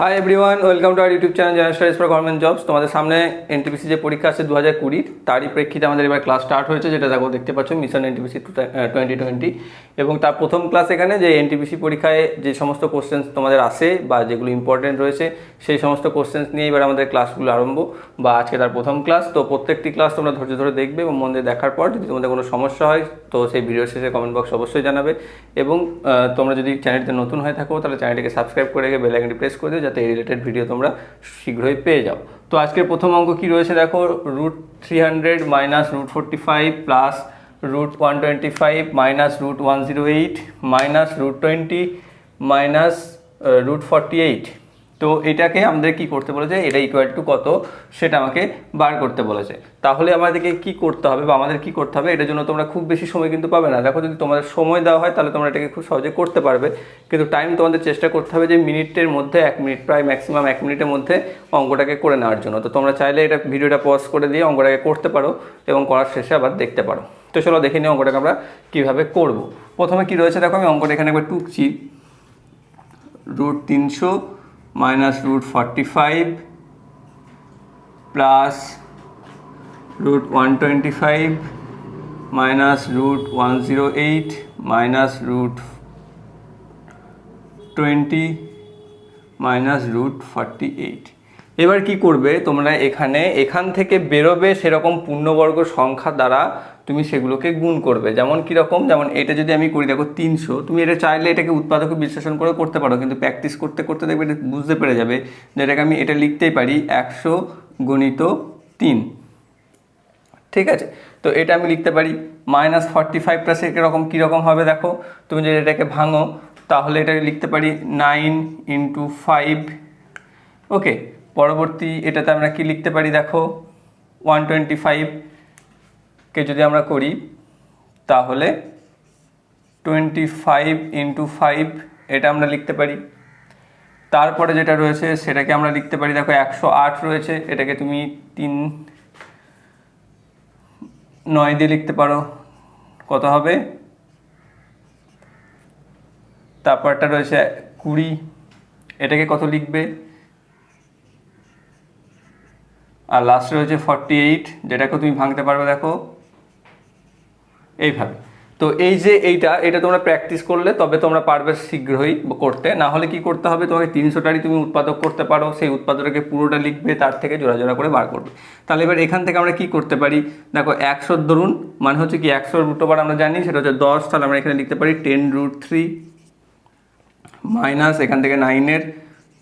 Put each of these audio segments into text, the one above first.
Hi everyone welcome to our YouTube channel general studies for government jobs তোমাদের সামনে NTPC যে পরীক্ষা আছে দু হাজার কুড়ির তারই প্রেক্ষিতে আমাদের এবার ক্লাস স্টার্ট হয়েছে, যেটা দেখো দেখতে পাচ্ছ মিশন এনটিপিসি টোয়েন্টি টোয়েন্টি এবং তার প্রথম ক্লাস এখানে যে এনটিপিসি পরীক্ষায় যে সমস্ত কোশ্চেন্স তোমাদের আসে বা যেগুলো ইম্পর্টেন্ট রয়েছে, সেই সমস্ত কোশ্চেন্স নিয়ে এবার আমাদের ক্লাসগুলো আরম্ভ বা আজকে তার প্রথম ক্লাস তো প্রত্যেকটি ক্লাস তোমরা ধৈর্য ধরে দেখবে এবং মন দিয়ে দেখার পর যদি তোমাদের কোনো সমস্যা হয়, তো সেই ভিডিও শেষে কমেন্ট বক্স অবশ্যই জানাবে। এবং তোমরা যদি চ্যানেলটিতে নতুন হয়ে থাকো, তাহলে চ্যানেলটিকে সাবস্ক্রাইব করে রেখে বেল আইকনটি প্রেস করে দিও যাতে এই রিলেটেড ভিডিও তোমরা শীঘ্রই পেয়ে যাও। তো আজকের প্রথম অঙ্ক কি রয়েছে দেখো? Root three hundred minus root forty five plus root one twenty five minus root one zero eight minus root twenty minus root forty eight তো এটাকে আমাদের কি করতে বলেছে? এটা ইকুয়াল টু কত? সেটা আমাকে বার করতে বলেছে। তাহলে আমাদেরকে কি করতে হবে বা আমাদের কি করতে হবে? এটার জন্য তোমরা খুব বেশি সময় কিন্তু পাবে না। দেখো, যদি তোমাদের সময় দেওয়া হয়, তাহলে তোমরা এটাকে খুব সহজে করতে পারবে। কিন্তু টাইম তোমাদের চেষ্টা করতে হবে যে মিনিটের মধ্যে, এক মিনিট প্রায় ম্যাক্সিমাম এক মিনিটের মধ্যে অঙ্কটাকে করে নেওয়ার জন্য। তো তোমরা চাইলে এটা ভিডিওটা পজ করে দিয়ে অঙ্কটাকে করতে পারো এবং করার শেষে আবার দেখতে পারো। তো চলো দেখে নিই অঙ্কটাকে আমরা কীভাবে করব। প্রথমে কি রয়েছে? দেখো, আমি অঙ্কটা এখানে একবার টুকছি। রুট তিনশো one twenty five minus root one zero eight minus root twenty minus root forty eight এবার কি করবে? তোমরা এখানে এখান থেকে বেরোবে সেরকম পূর্ণবর্গ সংখ্যা দ্বারা তুমি সেগুলোকে গুণ করবে। যেমন কীরকম? যেমন এটা যদি আমি করি, দেখো তিনশো, তুমি এটা চাইলে এটাকে উৎপাদক বিশ্লেষণ করে করতে পারো, কিন্তু প্র্যাকটিস করতে করতে দেখবে এটা বুঝতে পেরে যাবে যে এটাকে আমি এটা লিখতেই পারি একশো গণিত তিন। ঠিক আছে? তো এটা আমি লিখতে পারি মাইনাস ফর্টি ফাইভ প্লাস এরকম কীরকম হবে দেখো? তুমি যদি এটাকে ভাঙো, তাহলে এটাকে লিখতে পারি নাইন ইন্টু ফাইভ ওকে পরবর্তী এটাতে আমরা কি লিখতে পারি দেখো? ওয়ান টোয়েন্টি ফাইভকে যদি আমরা করি, তাহলে টোয়েন্টি ফাইভ ইন্টু ফাইভ এটা আমরা লিখতে পারি। তারপরে যেটা রয়েছে, সেটাকে আমরা লিখতে পারি, দেখো একশো আট রয়েছে, এটাকে তুমি তিন, নয় দিয়ে লিখতে পারো। কত হবে? তারপরটা রয়েছে কুড়ি, এটাকে কত লিখবে? আর লাস্টে রয়েছে ফর্টি এইট যেটাকে তুমি ভাঙতে পারবে, দেখো। এইভাবে। তো এই যে এইটা, এটা তোমরা প্র্যাকটিস করলে তবে তোমরা পারবে শীঘ্রই করতে। না হলে কি করতে হবে? তোমাকে তিনশোটারই তুমি উৎপাদক করতে পারো। সেই উৎপাদককে পুরোটা লিখবে, তার থেকে জোড়া জোড়া করে বার করবে। তাহলে এবার এখান থেকে আমরা কি করতে পারি? দেখো একশোর ধরুন মানে হচ্ছে কি একশোর রুট ওভার আমরা জানি, সেটা হচ্ছে দশ, তাহলে আমরা এখানে লিখতে পারি টেন রুট থ্রি মাইনাস এখান থেকে নাইনের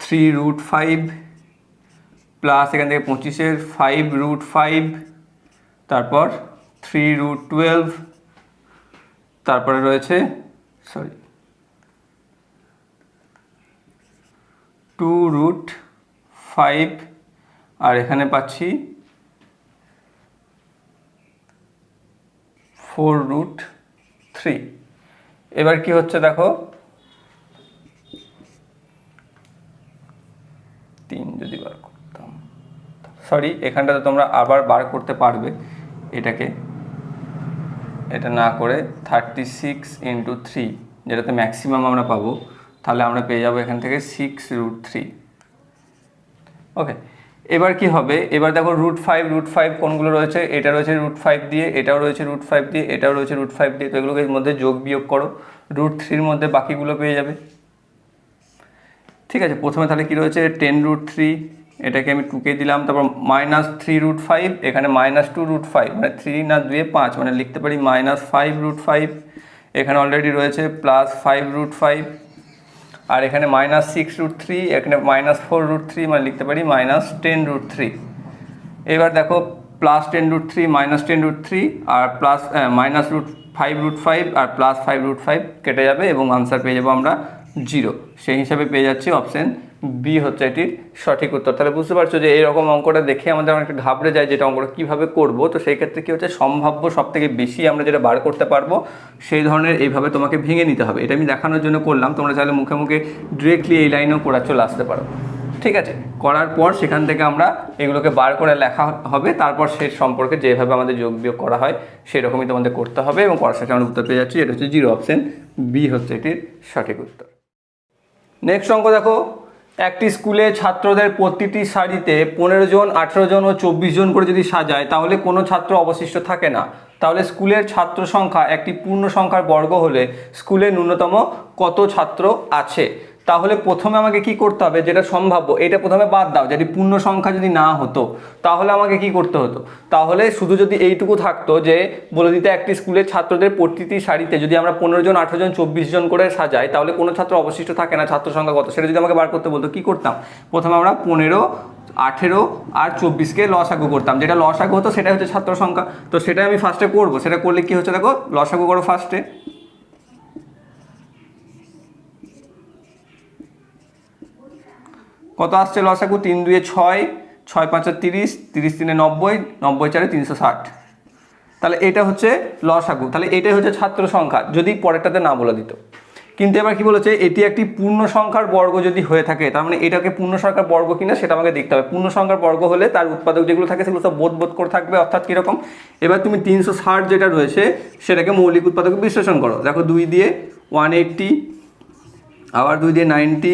থ্রি রুট ফাইভ প্লাস এখান থেকে পঁচিশের ফাইভ রুট ফাইভ তারপর থ্রি রুট টুয়েলভ তারপরে রয়েছে সরি টু রুট ফাইভ আর এখানে পাচ্ছি ফোর রুট থ্রি এবার কি হচ্ছে দেখো? তিন যদি বার করতাম। সরি এখানটাতে তোমরা আবার বার করতে পারবে এটাকে। এটা না করে থার্টি সিক্স ইন্টু থ্রি যেটাতে ম্যাক্সিমাম আমরা পাবো, তাহলে আমরা পেয়ে যাব এখান থেকে সিক্স রুট থ্রি ওকে এবার কি হবে? এবার দেখো রুট ফাইভ রুট ফাইভ কোনগুলো রয়েছে? এটা রয়েছে রুট ফাইভ দিয়ে, এটাও রয়েছে রুট ফাইভ দিয়ে, এটাও রয়েছে রুট ফাইভ দিয়ে। তো এগুলোকে মধ্যে যোগ বিয়োগ করো। রুট থ্রির মধ্যে বাকিগুলো পেয়ে যাবে। ঠিক আছে, প্রথমে তাহলে কি রয়েছে? টেন রুট থ্রি এটাকে আমি টুকে দিলাম, তারপর মাইনাস থ্রি রুট ফাইভ এখানে মাইনাস টু রুট ফাইভ মানে থ্রি না দুয়ে পাঁচ মানে লিখতে পারি মাইনাস ফাইভ রুট ফাইভ এখানে অলরেডি রয়েছে প্লাস ফাইভ রুট ফাইভ আর এখানে মাইনাস সিক্স রুট থ্রি এখানে মাইনাস ফোর রুট থ্রি মানে লিখতে পারি মাইনাস টেন রুট থ্রি এবার দেখো plus ten root three minus ten root three আর plus minus root five root five আর plus five root five কেটে যাবে এবং আনসার পেয়ে যাব আমরা জিরো সেই হিসাবে পেয়ে যাচ্ছি অপশান বি হচ্ছে এটির সঠিক উত্তর। তাহলে বুঝতে পারছ যে এইরকম অঙ্কটা দেখে আমাদের অনেকটা ঘাবড়ে যায় যেটা অঙ্কটা কীভাবে করব। তো সেই ক্ষেত্রে কী হচ্ছে, সম্ভাব্য সব থেকে বেশি আমরা যেটা বার করতে পারব, সেই ধরনের এইভাবে তোমাকে ভেঙে নিতে হবে। এটা আমি দেখানোর জন্য করলাম, তোমরা চাইলে মুখে মুখে ডিরেক্টলি এই লাইনেও করা চলে আসতে পারো। ঠিক আছে? করার পর সেখান থেকে আমরা এগুলোকে বার করে লেখা হবে, তারপর সে সম্পর্কে যেভাবে আমাদের যোগ বিয়োগ করা হয় সেরকমই তোমাদের করতে হবে এবং করার সাথে আমরা উত্তর পেয়ে যাচ্ছি, এটা হচ্ছে জিরো অপশন বি হচ্ছে এটির সঠিক উত্তর। নেক্সট অঙ্ক দেখো একটি স্কুলে ছাত্রদের প্রতিটি সারিতে পনেরো জন, আঠেরো জন ও চব্বিশ জন করে যদি সাজায়, তাহলে কোনো ছাত্র অবশিষ্ট থাকে না। তাহলে স্কুলের ছাত্র সংখ্যা একটি পূর্ণ সংখ্যার বর্গ হলে স্কুলে ন্যূনতম কত ছাত্র আছে? তাহলে প্রথমে আমাকে কি করতে হবে? যেটা সম্ভাব্য, এটা প্রথমে বাদ দাও। যদি পূর্ণ সংখ্যা যদি না হতো, তাহলে আমাকে কি করতে হতো? তাহলে শুধু যদি এইটুকু থাকতো যে, বলে দিতে একটি স্কুলের ছাত্রদের প্রতিটি সারিতে যদি আমরা পনেরো জন, আঠেরো জন, চব্বিশ জন করে সাজাই, তাহলে কোনো ছাত্র অবশিষ্ট থাকে না ছাত্র সংখ্যা কত? সেটা যদি আমাকে বার করতে বলতো, কি করতাম? প্রথমে আমরা পনেরো, আঠেরো আর চব্বিশকে লসাগু করতাম। যেটা লসাগু হতো সেটা হচ্ছে ছাত্র সংখ্যা। তো সেটাই আমি ফার্স্টে করব। সেটা করলে কি হচ্ছে দেখো? লসাগু করো ফার্স্টে কত আসছে লসাগু? তিন দুয়ে ছয় ছয় পাঁচে তিরিশ তিরিশ তিনে নব্বই নব্বই চারে তিনশো ষাট। তাহলে এটা হচ্ছে লসাগু। তাহলে এটাই হচ্ছে ছাত্র সংখ্যা, যদি পরেরটাতে না বলে দিত। কিন্তু এবার কি বলেছে? এটি একটি পূর্ণ সংখ্যার বর্গ যদি হয়ে থাকে, তার মানে এটাকে পূর্ণ সংখ্যার বর্গ কিনা সেটা আমাকে দেখতে হবে। পূর্ণ সংখ্যার বর্গ হলে তার উৎপাদক যেগুলো থাকে সেগুলো সব বোধ বোধ করে থাকবে, অর্থাৎ কীরকম? এবার তুমি তিনশো ষাট যেটা রয়েছে, সেটাকে মৌলিক উৎপাদকে বিশ্লেষণ করো। দেখো দুই দিয়ে ওয়ান এইট্টি আবার দুই দিয়ে নাইনটি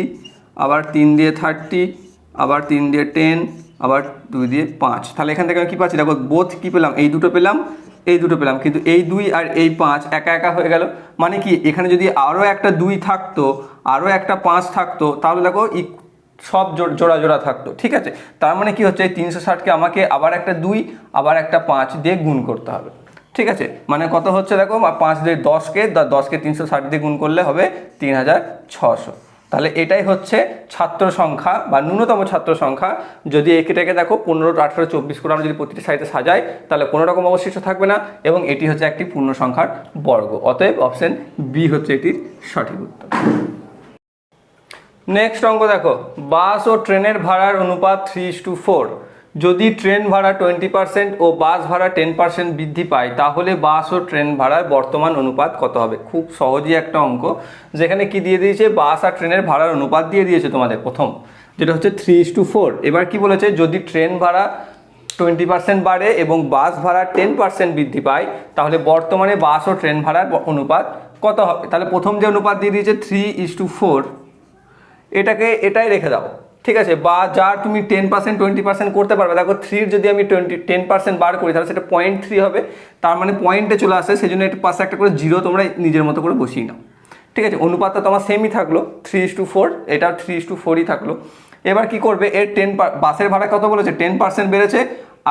আবার তিন দিয়ে থার্টি আবার তিন দিয়ে টেন আবার দুই দিয়ে পাঁচ। তাহলে এখান থেকে আমি কী পাচ্ছি? দেখো বোধ কী পেলাম? এই দুটো পেলাম, এই দুটো পেলাম। কিন্তু এই দুই আর এই পাঁচ একা একা হয়ে গেল। মানে কি, এখানে যদি আরও একটা দুই থাকতো আরও একটা পাঁচ থাকতো, তাহলে দেখো সব জোড়া জোড়া থাকতো। ঠিক আছে? তার মানে কি হচ্ছে, এই তিনশো ষাটকে আমাকে আবার একটা দুই, আবার একটা পাঁচ দিয়ে গুণ করতে হবে। ঠিক আছে? মানে কত হচ্ছে দেখো, পাঁচ দিয়ে দশকে দশকে তিনশো ষাট দিয়ে গুণ করলে হবে তিন হাজার ছশো। তাহলে এটাই হচ্ছে ছাত্র সংখ্যা বা ন্যূনতম ছাত্র সংখ্যা। যদি এটাকে দেখো পনেরো, আঠারো, চব্বিশ করে আমরা যদি প্রতিটি সাইডে সাজাই, তাহলে কোনো রকম অবশিষ্ট থাকবে না এবং এটি হচ্ছে একটি পূর্ণ সংখ্যার বর্গ। অতএব অপশন বি হচ্ছে এটির সঠিক উত্তর। নেক্সট অঙ্ক দেখো। বাস ও ট্রেনের ভাড়ার অনুপাত থ্রি টু ফোর যদি ট্রেন ভাড়া টোয়েন্টি পার্সেন্ট ও বাস ভাড়া টেন পার্সেন্ট বৃদ্ধি পায়, তাহলে বাস ও ট্রেন ভাড়ার বর্তমান অনুপাত কত হবে? খুব সহজই একটা অঙ্ক। যেখানে কি দিয়ে দিয়েছে? বাস আর ট্রেনের ভাড়ার অনুপাত দিয়ে দিয়েছে তোমাদের প্রথম, যেটা হচ্ছে থ্রি ইস টু ফোর এবার কি বলেছে? যদি ট্রেন ভাড়া টোয়েন্টি পার্সেন্ট বাড়ে এবং বাস ভাড়া টেন পার্সেন্ট বৃদ্ধি পায়, তাহলে বর্তমানে বাস ও ট্রেন ভাড়ার অনুপাত কত হবে? তাহলে প্রথম যে অনুপাত দিয়ে দিয়েছে থ্রি ইস টু ফোর এটাকে এটাই রেখে দাও। ঠিক আছে, বা যার তুমি টেন পার্সেন্ট টোয়েন্টি পার্সেন্ট করতে পারবে, দেখো থ্রির যদি আমি টোয়েন্টি টেন পার্সেন্ট বার করি, তাহলে সেটা পয়েন্ট থ্রি হবে, তার মানে পয়েন্টে চলে আসে সেই জন্য একটু পাশে একটা করে জিরো তোমরা নিজের মতো করে বসিয়ে নাও, ঠিক আছে, অনুপাতটা তোমার সেমই থাকল থ্রি ইস টু ফোর এটা থ্রি ইস টু ফোরই থাকল, এবার কি করবে, এর টেন বাসের ভাড়া কত বলেছে টেন পার্সেন্ট বেড়েছে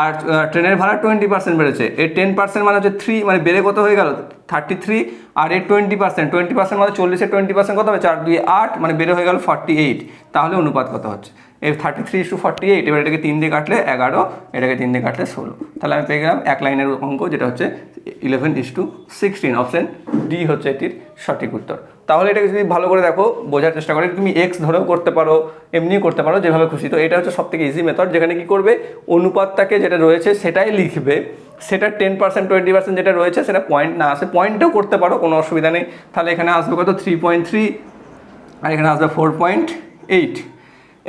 আর ট্রেনের ভাড়া টোয়েন্টি পার্সেন্ট বেড়েছে। এর টেন পার্সেন্ট মানে হচ্ছে থ্রি মানে বেড়ে কত হয়ে গেল? থার্টি থ্রি আর এর টোয়েন্টি পার্সেন্ট টোয়েন্টি পার্সেন্ট মানে চল্লিশের টোয়েন্টি পার্সেন্ট কত হবে? চার দুই আট মানে বেড়ে হয়ে গেল ফর্টি এইট তাহলে অনুপাত কত হচ্ছে? এর thirty three to forty eight এবার এটাকে তিন দিয়ে কাটলে এগারো, এটাকে তিন দিয়ে কাটলে ষোলো। তাহলে আমি পেয়ে গেলাম এক লাইনের অঙ্ক, যেটা হচ্ছে eleven is to sixteen option D হচ্ছে এটির সঠিক উত্তর। তাহলে এটাকে যদি ভালো করে দেখো, বোঝার চেষ্টা করে। তুমি এক্স ধরেও করতে পারো, এমনিও করতে পারো, যেভাবে খুশি। তো এটা হচ্ছে সব থেকে ইজি মেথড যেখানে কি করবে? অনুপাতটাকে যেটা রয়েছে সেটাই লিখবে। সেটা টেন পার্সেন্ট টোয়েন্টি পার্সেন্ট যেটা রয়েছে, সেটা পয়েন্ট না আসে। পয়েন্টও করতে পারো, কোনো অসুবিধা নেই। তাহলে এখানে আসবে কত? থ্রি পয়েন্ট থ্রি আর এখানে আসবে ফোর পয়েন্ট এইট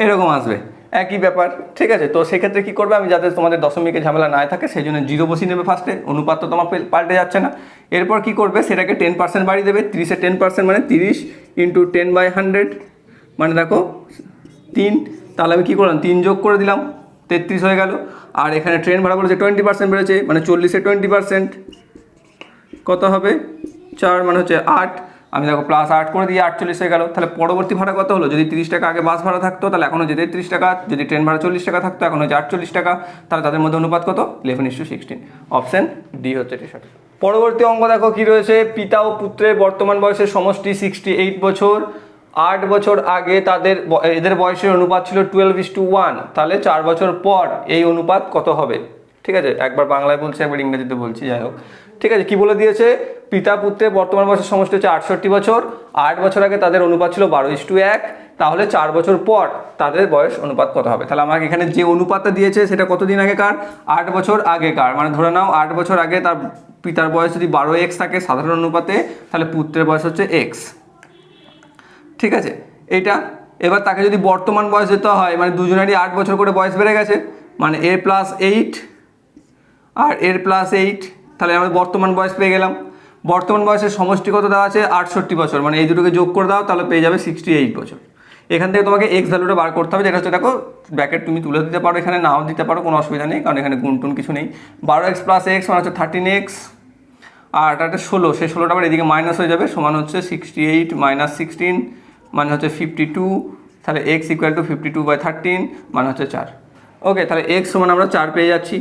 এরকম আসবে। একই ব্যাপার, ঠিক আছে? তো সেক্ষেত্রে কী করবে? আমি যাতে তোমাদের দশমিকে ঝামেলা না থাকে, সেই জন্য জিরো বসিয়ে নেবে ফার্স্টে অনুপাত তো তোমার পাল্টে যাচ্ছে না। এরপর কি করবে? সেটাকে টেন পার্সেন্ট বাড়িয়ে দেবে। তিরিশে টেন পার্সেন্ট মানে তিরিশ ইন্টু টেন বাই হান্ড্রেড মানে দেখো, তিন, তাহলে আমি কী করলাম? তিন যোগ করে দিলাম, তেত্রিশ হয়ে গেল। আর এখানে ট্রেন ভাড়া বলেছে টোয়েন্টি পার্সেন্ট বেড়েছে মানে চল্লিশে টোয়েন্টি পার্সেন্ট কত হবে? চার মানে হচ্ছে আট আমি দেখো প্লাস আট করে দিয়ে আটচল্লিশ হয়ে গেল। তাহলে পরবর্তী ভাড়া কত হলো? যদি তিরিশ টাকা আগে বাস ভাড়া থাকতো, তাহলে এখন হচ্ছে তেত্রিশ টাকা, যদি ট্রেন ভাড়া চল্লিশ টাকা থাকতো, এখন হচ্ছে আটচল্লিশ টাকা, তাহলে তাদের মধ্যে অনুপাত কত? Eleven is to sixteen option D হচ্ছে সঠিক পরবর্তী অঙ্গ দেখো কি রয়েছে? পিতা ও পুত্রের বর্তমান বয়সের সমষ্টি সিক্সটি এইট বছর। আট বছর আগে তাদের এদের বয়সের অনুপাত ছিল টুয়েলভ ইস টু ওয়ান তাহলে চার বছর পর এই অনুপাত কত হবে? ঠিক আছে? একবার বাংলায় বলছি, একবার ইংরেজিতে বলছি, যাই হোক। ঠিক আছে, কি বলে দিয়েছে? পিতা পুত্রের বর্তমান বয়সের সমষ্টি হচ্ছে আটষট্টি বছর। আট বছর আগে তাদের অনুপাত ছিল বারো ইস টু এক। তাহলে চার বছর পর তাদের বয়স অনুপাত কত হবে? তাহলে আমাকে এখানে যে অনুপাতটা দিয়েছে, সেটা কতদিন আগেকার? আট বছর আগেকার। মানে ধরে নাও, আট বছর আগে তার পিতার বয়স যদি বারো এক্স থাকে সাধারণ অনুপাতে, তাহলে পুত্রের বয়স হচ্ছে এক্স। ঠিক আছে? এইটা এবার তাকে যদি বর্তমান বয়স যেতে হয় মানে দুজনেরই আট বছর করে বয়স বেড়ে গেছে মানে এ প্লাস এইট আর এর প্লাস এইট তাহলে আমাদের বর্তমান বয়স পেয়ে গেলাম। বর্তমান বয়সের সমষ্টি কত দেওয়া আছে আটষট্টি বছর মানে এই দুটোকে যোগ করে দাও, তাহলে পেয়ে যাবে সিক্সটি এইট বছর। এখান থেকে তোমাকে এক্স ভ্যালুটা বার করতে হবে, যেটা হচ্ছে, দেখো ব্যাকেট তুমি তুলে দিতে পারো এখানে, নাও দিতে পারো, কোনো অসুবিধা নেই, কারণ এখানে গুণ টুন কিছু নেই। বারো এক্স প্লাস এক্স মানে হচ্ছে থার্টিন এক্স আর একটা ষোলো, সেই ষোলোটা আবার এদিকে মাইনাস হয়ে যাবে, সমান হচ্ছে সিক্সটি এইট মাইনাস সিক্সটিন মানে হচ্ছে ফিফটি টু তাহলে x equal to fifty two by thirteen মানে হচ্ছে চার। ওকে তাহলে এক্স সমান আমরা চার পেয়ে যাচ্ছি।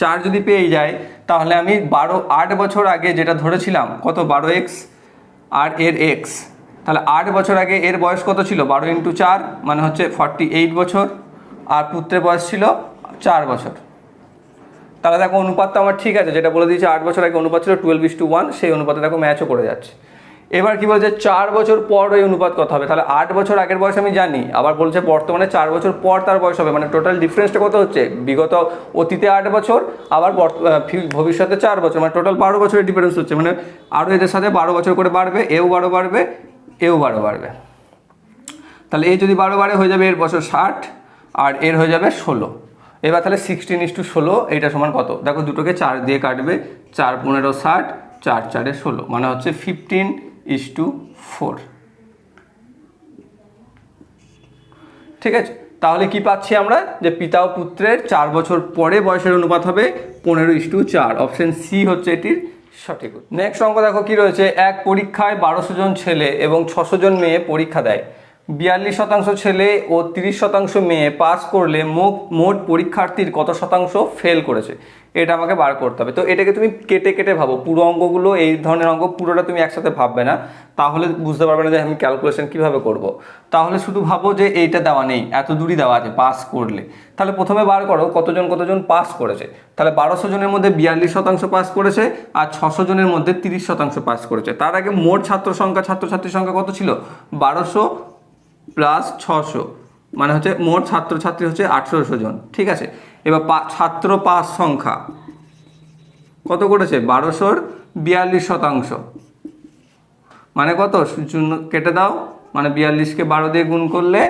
চার যদি পেয়ে যাই তাহলে আমি বারো, আট বছর আগে যেটা ধরেছিলাম, কত? বারো এক্স আর এর এক্স। তাহলে আট বছর আগে এর বয়স কত ছিল? বারো ইন্টু চার মানে হচ্ছে ফর্টি এইট বছর। আর পুত্রের বয়স ছিল চার বছর। তাহলে দেখো অনুপাতটা আমার ঠিক আছে, যেটা বলে দিয়েছে আট বছর আগে অনুপাত ছিল টুয়েলভ ইস টু ওয়ান সেই অনুপাতে দেখো ম্যাচও করে যাচ্ছে। এবার কি বলছে, চার বছর পর ওই অনুপাত কত হবে। তাহলে আট বছর আগের বয়স আমি জানি, আবার বলছে বর্তমানে চার বছর পর তার বয়স হবে। মানে টোটাল ডিফারেন্সটা কত হচ্ছে? বিগত অতীতে আট বছর, আবার ভবিষ্যতে চার বছর। মানে টোটাল বারো বছরের ডিফারেন্স হচ্ছে। মানে আরও এদের সাথে বারো বছর করে বাড়বে, এও বারো বাড়বে, এও বারো বাড়বে। তাহলে এই যদি বারো বারে হয়ে যাবে, এর বছর ষাট, আর এর হয়ে যাবে ষোলো। এবার তাহলে সিক্সটিন ইস টু ষোলো, এইটা সমান কত? দেখো দুটোকে চার দিয়ে কাটবে, চার পনেরো ষাট, চার চারে ষোলো। মানে হচ্ছে ফিফটিন ইস টু ফোর ঠিক আছে? তাহলে কি পাচ্ছি আমরা? যে পিতা ও পুত্রের চার বছর পরে বয়সের অনুপাত হবে পনেরো ইস টু চার। অপশন সি হচ্ছে এটির সঠিক নেক্সট অঙ্ক দেখো কি রয়েছে? এক পরীক্ষায় বারোশো জন ছেলে এবং ছশো জন মেয়ে পরীক্ষা দেয়। বিয়াল্লিশ শতাংশ ছেলে ও তিরিশ শতাংশ মেয়ে পাস করলে মোট মোট পরীক্ষার্থীর কত শতাংশ ফেল করেছে? এটা আমাকে বার করতে হবে। তো এটাকে তুমি কেটে কেটে ভাবো। পুরো অঙ্কগুলো, এই ধরনের অঙ্ক পুরোটা তুমি একসাথে ভাববে না। তাহলে বুঝতে পারবে না যে আমি ক্যালকুলেশন কীভাবে করব। তাহলে শুধু ভাবো যে এইটা দেওয়া নেই, এত দূরই দেওয়া আছে পাস করলে। তাহলে প্রথমে বার করো কতজন কতজন পাস করেছে। তাহলে বারোশো জনের মধ্যে বিয়াল্লিশ শতাংশ পাস করেছে আর ছশো জনের মধ্যে তিরিশ শতাংশ পাস করেছে। তার আগে মোট ছাত্র সংখ্যা, ছাত্রছাত্রীর সংখ্যা কত ছিল? বারোশো প্লাস ছশো মানে হচ্ছে মোট ছাত্রছাত্রী হচ্ছে আঠেরোশো জন, ঠিক আছে? এবার ছাত্র পাস সংখ্যা। কত করেছে বারোশোর বিয়াল্লিশ শতাংশ। মানে কত? শূন্য, কেটে দাও। মানে বিয়াল্লিশকে বারো দিয়ে গুণ করলে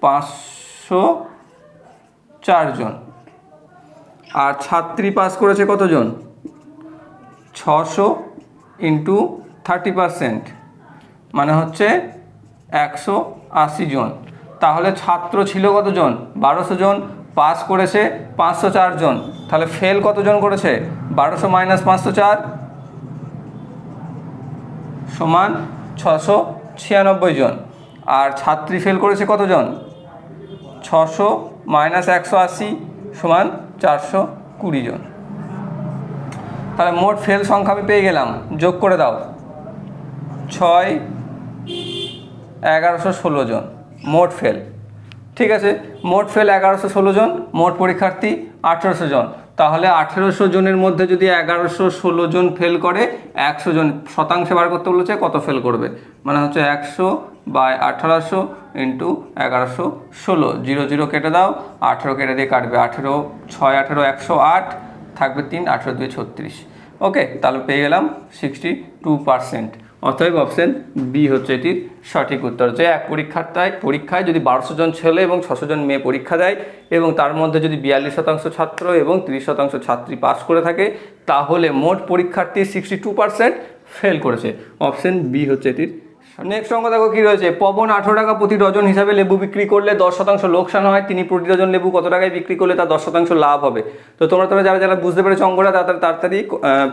পাঁচশো চারজন আর ছাত্রী পাস করেছে কতজন ছশো ইন্টু থার্টি পারসেন্ট। মানে হচ্ছে একশো আশি জন। তাহলে ছাত্র ছিল কতজন? বারোশো জন। পাস করেছে পাঁচশো জন। তাহলে ফেল কতজন করেছে? বারোশো মাইনাস পাঁচশো চার সমান ছশো ছিয়ানব্বই জন। আর ছাত্রী ফেল করেছে কতজন? ছশো মাইনাস একশো আশি সমান চারশো কুড়ি জন। তাহলে মোট ফেল সংখ্যা আমি পেয়ে গেলাম। যোগ করে দাও। ছয় এগারোশো ষোলো জন, মোট ফেল ঠিক আছে? মোট ফেল এগারোশো ষোলো জন, মোট পরীক্ষার্থী আঠেরোশো জন। তাহলে আঠেরোশো জনের মধ্যে যদি এগারোশো ষোলো জন ফেল করে, একশো জন শতাংশে বার করতে বলেছে, কত ফেল করবে? মানে হচ্ছে একশো বাই আঠারোশো ইন্টু এগারোশো ষোলো। জিরো জিরো কেটে দাও, আঠেরো কেটে দিয়ে কাটবে আঠেরো, ছয়, আঠেরো, একশো আট, থাকবে তিন, আঠেরো, দুই, ছত্রিশ। ওকে, তাহলে পেয়ে গেলাম সিক্সটি টু পার্সেন্ট অতএব অপশন বি হচ্ছে এটির সঠিক উত্তর। যে এক পরীক্ষার্থায় পরীক্ষায় যদি বারোশো জন ছেলে এবং ছশো জন মেয়ে পরীক্ষা দেয় এবং তার মধ্যে যদি বিয়াল্লিশ শতাংশ ছাত্র এবং তিরিশ শতাংশ ছাত্রী পাস করে থাকে, তাহলে মোট পরীক্ষার্থী সিক্সটি টু পার্সেন্ট ফেল করেছে। অপশন বি হচ্ছে এটির নেক্সট অঙ্ক দেখো কি রয়েছে? পবন আঠেরো টাকা প্রতি ডজন হিসাবে লেবু বিক্রি করলে দশ শতাংশ লোকসান হয়, তিনি প্রতি ডজন লেবু কত টাকায় বিক্রি করলে তার দশ শতাংশ লাভ হবে? তো তোমরা তোমরা যারা যারা বুঝতে পেরেছ অঙ্কটা তাড়াতাড়ি তাড়াতাড়ি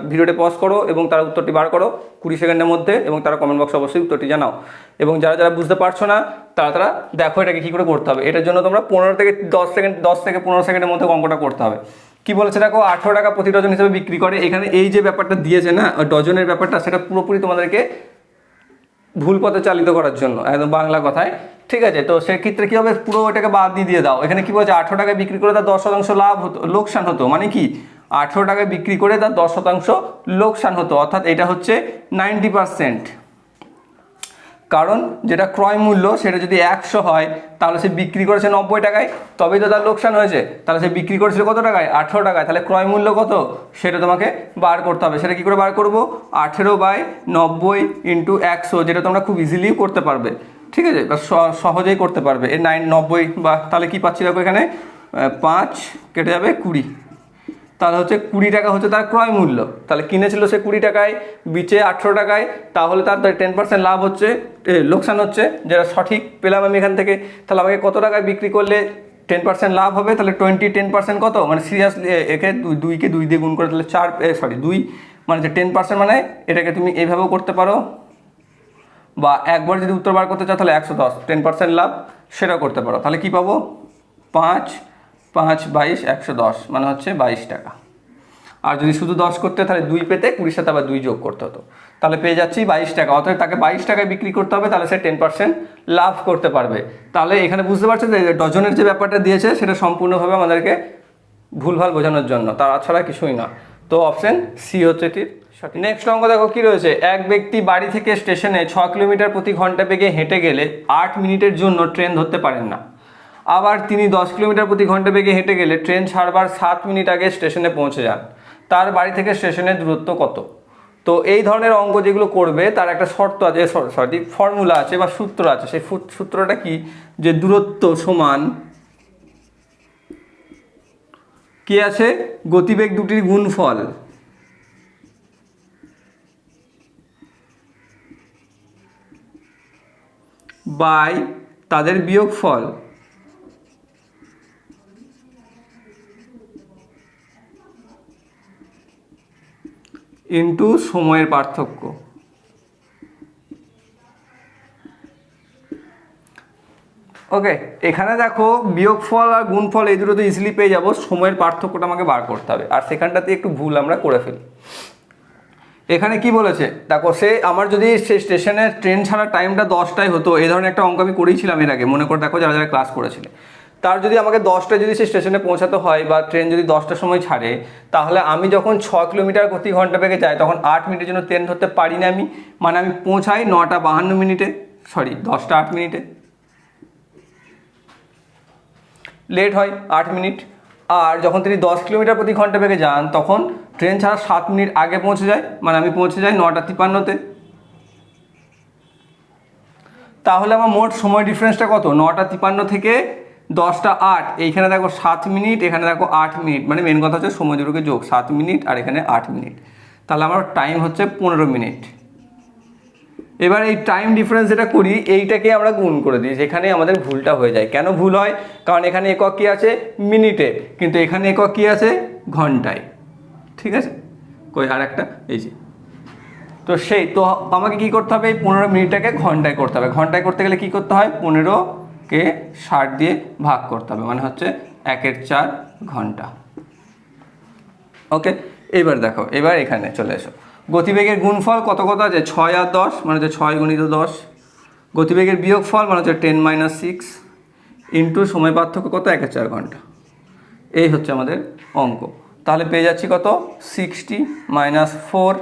ভিডিওটি পজ করো এবং তার উত্তরটি বার করো কুড়ি সেকেন্ডের মধ্যে এবং তারা কমেন্ট বক্সে অবশ্যই উত্তরটি জানাও। এবং যারা যারা বুঝতে পারছ না, তারা তারা দেখো এটাকে কী করে করতে হবে। এটার জন্য তোমরা পনেরো থেকে দশ সেকেন্ড, দশ থেকে পনেরো সেকেন্ডের মধ্যে অঙ্কটা করতে হবে। কি বলেছে দেখো? আঠেরো টাকা প্রতি ডজন হিসেবে বিক্রি করে। এখানে এই যে ব্যাপারটা দিয়েছে না, ডজনের ব্যাপারটা, সেটা পুরোপুরি তোমাদেরকে ভুল পথে চালিত করার জন্য, একদম বাংলা কথায়। ঠিক আছে, তো সেক্ষেত্রে কী হবে? পুরো ওটাকে বাদ দিয়ে দিয়ে দাও। এখানে কি বলছে? আঠেরো টাকায় বিক্রি করে তার দশ শতাংশ লাভ হতো, লোকসান হতো। মানে কি? আঠেরো টাকায় বিক্রি করে তার দশ শতাংশ লোকসান হতো। অর্থাৎ এটা হচ্ছে নাইনটি পারসেন্ট কারণ যেটা ক্রয় মূল্য, সেটা যদি একশো হয়, তাহলে সে বিক্রি করেছে নব্বই টাকায়। তবেই তো তার লোকসান হয়েছে। তাহলে সে বিক্রি করেছিল কত টাকায়? আঠেরো টাকায়। তাহলে ক্রয় মূল্য কত? সেটা তোমাকে বার করতে হবে। সেটা কী করে বার করব? আঠেরো বাই নব্বই ইন্টু একশো, যেটা তোমরা খুব ইজিলি করতে পারবে। ঠিক আছে? বা সহজেই করতে পারবে। এই নাইন নব্বই বা তাহলে কী পাচ্ছি দেখো এখানে? পাঁচ কেটে যাবে কুড়ি। তাহলে হচ্ছে কুড়ি টাকা হচ্ছে তার ক্রয় মূল্য। তাহলে কিনেছিল সে কুড়ি টাকায়, বিচে আঠেরো টাকায়, তাহলে তার টেন পার্সেন্ট লাভ হচ্ছে লোকসান হচ্ছে। যেটা সঠিক পেলাম আমি এখান থেকে, তাহলে আমাকে কত টাকায় বিক্রি করলে টেন পার্সেন্ট লাভ হবে? তাহলে টোয়েন্টি টেন পার্সেন্ট কত? মানে সিরিয়াসলি একে দুই দুইকে দুই দিয়ে গুণ করে তাহলে চার সরি দুই মানে যে টেন পার্সেন্ট মানে এটাকে তুমি এইভাবেও করতে পারো। বা একবার যদি উত্তর বার করতে চাও, তাহলে একশো দশ টেন পার্সেন্ট লাভ, সেটাও করতে পারো। তাহলে কি পাবো? পাঁচ পাঁচ বাইশ একশো দশ মানে হচ্ছে বাইশ টাকা। আর যদি শুধু দশ করতে তাহলে দুই পেতে কুড়ির সাথে আবার দুই যোগ করতে হতো। তাহলে পেয়ে যাচ্ছি বাইশ টাকা। অতএব তাকে বাইশ টাকায় বিক্রি করতে হবে তাহলে সে টেন পার্সেন্ট লাভ করতে পারবে। তাহলে এখানে বুঝতে পারছ যে ডজনের যে ব্যাপারটা দিয়েছে সেটা সম্পূর্ণভাবে আমাদেরকে ভুলভাল বোঝানোর জন্য। তাছাড়া কিছুই না। তো অপশন সি হচ্ছে সঠিক। নেক্সট অঙ্ক দেখো কি রয়েছে? এক ব্যক্তি বাড়ি থেকে স্টেশনে ছ কিলোমিটার প্রতি ঘণ্টা বেগে হেঁটে গেলে আট মিনিটের জন্য ট্রেন ধরতে পারেন না। আবার তিনি দশ কিলোমিটার প্রতি ঘণ্টা বেগে হেঁটে গেলে ট্রেন ছাড়বার সাত মিনিট আগে স্টেশনে পৌঁছে যান। তার বাড়ি থেকে স্টেশনের দূরত্ব কত? তো এই ধরনের অঙ্ক যেগুলো করবে, তার একটা শর্ত আছে সরি ফর্মুলা আছে বা সূত্র আছে। সেই সূত্রটা কি? যে দূরত্ব সমান কি আছে? গতিবেগ দুটির গুণফল। বাই তাদের বিয়োগফল। ইন্টু সময়ের পার্থক্য। ওকে এখানে দেখো বিয়োগফল আর গুণফল এই দুটো তো ইজিলি পেয়ে যাব। সময়ের পার্থক্যটা আমাকে বার করতে হবে। আর সেখানটাতে একটু ভুল আমরা করে ফেলি। এখানে কি বলেছে? দেখো, সে আমার যদি সে স্টেশনে ট্রেন ছাড়ার টাইমটা দশটায় হতো এই ধরনের একটা অঙ্ক আমি করেইছিলাম এর আগে। মনে করে দেখো যারা যারা ক্লাস করেছিলে। তার যদি আমাকে দশটায় যদি সে স্টেশনে পৌঁছাতে হয় বা ট্রেন যদি দশটার সময় ছাড়ে, তাহলে আমি যখন ছ কিলোমিটার প্রতি ঘণ্টা বেগে যাই, তখন আট মিনিটের জন্য ট্রেন ধরতে পারি না আমি। মানে আমি পৌঁছাই নটা বাহান্ন মিনিটে সরি দশটা আট মিনিটে। লেট হয়, আট মিনিট। আর যখন তিনি দশ কিলোমিটার প্রতি ঘণ্টা বেগে যান, তখন ট্রেন ছাড়া সাত মিনিট আগে পৌঁছে যায়। মানে আমি পৌঁছে যাই নটা তিপান্নতে। তাহলে আমার মোট সময় ডিফারেন্সটা কত? নটা তিপান্ন থেকে দশটা আট, এইখানে দেখো সাত মিনিট, এখানে দেখো আট মিনিট। মানে মেন কথা হচ্ছে সময় দুটোকে যোগ, সাত মিনিট আর এখানে আট মিনিট। তাহলে আমার টাইম হচ্ছে পনেরো মিনিট। এবার এই টাইম ডিফারেন্স যেটা করি, এইটাকে আমরা গুণ করে দিই, যেখানে আমাদের ভুলটা হয়ে যায়। কেন ভুল হয়? কারণ এখানে একক কী আছে? মিনিটে। কিন্তু এখানে একক কী আছে? ঘন্টায়। ঠিক আছে? কই, আর একটা? এই যে। তো সেই, তো আমাকে কি করতে হবে? এই পনেরো মিনিটটাকে ঘন্টায় করতে হবে। ঘন্টায় করতে গেলে কি করতে হয়? পনেরোকে ষাট দিয়ে ভাগ করতে হবে মানে হচ্ছে একের চার ঘণ্টা। ওকে? এবার দেখো, এবার এখানে চলে এসো। গতিবেগের গুণফল কত কত আছে? ছয় আর দশ মানে হচ্ছে ছয় গুণিত দশ। গতিবেগের বিয়োগফল মানে হচ্ছে টেন মাইনাস সিক্স ইন্টু সময় পার্থক্য কত? একের চার ঘণ্টা। এই হচ্ছে আমাদের অঙ্ক। তাহলে পেয়ে যাচ্ছি কত? Sixty minus four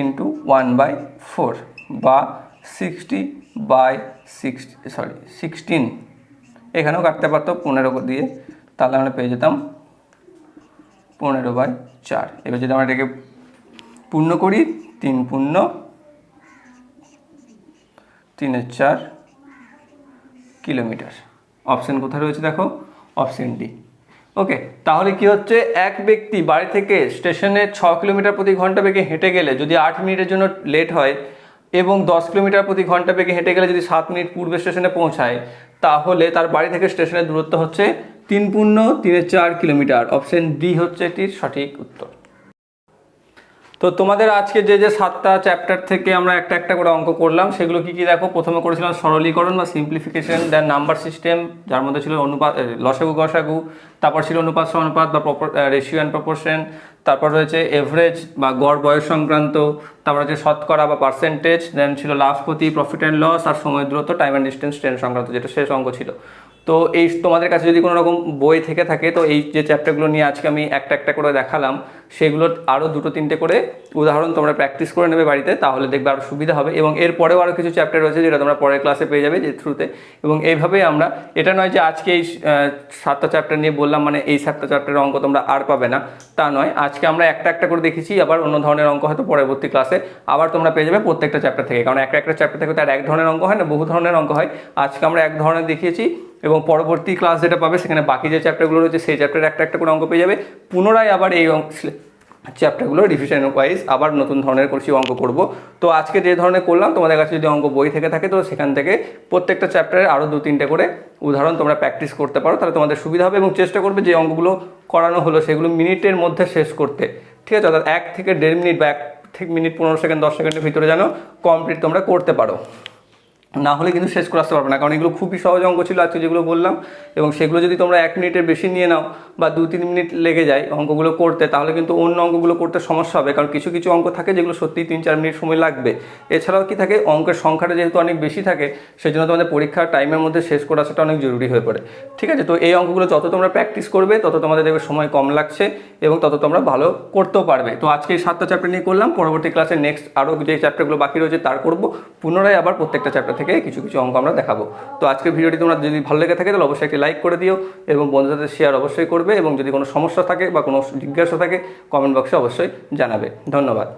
into one by four বা sixty by sixty sorry sixteen এখানেও কাটতে পারতো, পনেরো দিয়ে। তাহলে আমরা পেয়ে যেতাম পনেরো বাই চার। এবার যদি আমরা এটাকে পূর্ণ করি, তিন পূর্ণ, তিনের চার কিলোমিটার। অপশন কোথায় রয়েছে দেখো? Option D. ওকে, তাহলে কি হচ্ছে? এক ব্যক্তি বাড়ি থেকে স্টেশনে ছ কিলোমিটার প্রতি ঘণ্টা বেগে হেঁটে গেলে যদি আট মিনিটের জন্য লেট হয় এবং দশ কিলোমিটার প্রতি ঘণ্টা বেগে হেঁটে গেলে যদি সাত মিনিট পূর্বে স্টেশনে পৌঁছায়, তাহলে তার বাড়ি থেকে স্টেশনের দূরত্ব হচ্ছে তিন পূর্ণ তিনে চার কিলোমিটার। অপশন ডি হচ্ছে এটির সঠিক উত্তর। তো তোমাদের আজকে যে যে সাতটা চ্যাপ্টার থেকে আমরা একটা একটা করে অঙ্ক করলাম, সেগুলো কি কি দেখো? প্রথমে করেছিলাম সরলীকরণ বা সিম্পলিফিকেশন দেন নাম্বার সিস্টেম যার মধ্যে ছিল অনুপাত লসাগু, গসাগু, তারপর ছিল অনুপাত, সমানুপাত বা রেশিও অ্যান্ড প্রপোর্শন তারপর রয়েছে এভারেজ বা গড় বয়স সংক্রান্ত, তারপর হচ্ছে শতকরা বা পার্সেন্টেজ দেন ছিল লাভ ক্ষতি প্রফিট অ্যান্ড লস আর সময় টাইম অ্যান্ড ডিস্টেন্স ট্রেন সংক্রান্ত, যেটা শেষ অঙ্গ ছিল। তো এই তোমাদের কাছে যদি কোনো রকম বই থেকে থাকে, তো এই যে চ্যাপ্টারগুলো নিয়ে আজকে আমি একটা একটা করে দেখালাম সেগুলোর আরও দুটো তিনটে করে উদাহরণ তোমরা প্র্যাকটিস করে নেবে বাড়িতে, তাহলে দেখবে আরও সুবিধা হবে। এবং এরপরেও আরও কিছু চ্যাপ্টার রয়েছে যেটা তোমরা পরের ক্লাসে পেয়ে যাবে যে থ্রুতে এবং এইভাবেই আমরা, এটা নয় যে আজকে এই সাতটা চ্যাপ্টার নিয়ে বললাম মানে এই সাতটা চ্যাপ্টারের অঙ্ক তোমরা আর পাবে না, তা নয়। আজকে আমরা একটা একটা করে দেখেছি, আবার অন্য ধরনের অঙ্ক হয়তো পরবর্তী ক্লাসে আবার তোমরা পেয়ে যাবে প্রত্যেকটা চ্যাপ্টার থেকে। কারণ একটা একটা চ্যাপ্টার থেকে তার এক ধরনের অঙ্ক হয় না, বহু ধরনের অঙ্ক হয়। আজকে আমরা এক ধরনের দেখিয়েছি এবং পরবর্তী ক্লাস যেটা পাবে, সেখানে বাকি যে চ্যাপ্টারগুলো রয়েছে, সেই চ্যাপ্টারে একটা একটা করে অঙ্ক পেয়ে যাবে। পুনরায় আবার এই চ্যাপ্টারগুলো রিভিশন ওয়াইজ আবার নতুন ধরনের করছি অঙ্ক করব। তো আজকে যে ধরনের করলাম, তোমাদের কাছে যদি অঙ্ক বই থেকে থাকে, তো সেখান থেকে প্রত্যেকটা চ্যাপ্টারে আরও দু তিনটে করে উদাহরণ তোমরা প্র্যাকটিস করতে পারো, তাহলে তোমাদের সুবিধা হবে এবং চেষ্টা করবে যে অঙ্কগুলো করানো হলো, সেগুলো মিনিটের মধ্যে শেষ করতে। ঠিক আছে? অর্থাৎ এক থেকে দেড় মিনিট বা এক থেকে মিনিট পনেরো সেকেন্ড, দশ সেকেন্ডের ভিতরে যেন কমপ্লিট তোমরা করতে পারো। না হলে কিন্তু শেষ করে আসতে পারবে না। কারণ এগুলো খুবই সহজ অঙ্ক ছিল আজকে যেগুলো বললাম এবং সেগুলো যদি তোমরা এক মিনিটের বেশি নিয়ে নাও বা দু তিন মিনিট লেগে যায় অঙ্কগুলো করতে, তাহলে কিন্তু অন্য অঙ্কগুলো করতে সমস্যা হবে। কারণ কিছু কিছু অঙ্ক থাকে যেগুলো সত্যিই তিন চার মিনিট সময় লাগবে। এছাড়াও কি থাকে, অঙ্কের সংখ্যাটা যেহেতু অনেক বেশি থাকে সেই জন্য তোমাদের পরীক্ষার টাইমের মধ্যে শেষ করা সেটা অনেক জরুরি হয়ে পড়ে। ঠিক আছে? তো এই অঙ্কগুলো যত তোমরা প্র্যাকটিস করবে, তত তোমাদের দেখবে সময় কম লাগছে এবং তত তোমরা ভালো করতেও পারবে। তো আজকে এই সাতটা চ্যাপ্টার নিয়ে করলাম। পরবর্তী ক্লাসে নেক্সট আরও যে চ্যাপ্টারগুলো বাকি রয়েছে, তার করব। পুনরায় আবার প্রত্যেকটা চ্যাপ্টার থেকে কিছু কিছু অঙ্ক আমরা দেখাবো। তো আজকের ভিডিওটি তোমরা যদি ভালো লেগে থাকে, তাহলে অবশ্যই একটি লাইক করে দিও এবং বন্ধুদের শেয়ার অবশ্যই করবে এবং যদি কোনো সমস্যা থাকে বা কোনো জিজ্ঞাসা থাকে কমেন্ট বক্সে অবশ্যই জানাবে। ধন্যবাদ।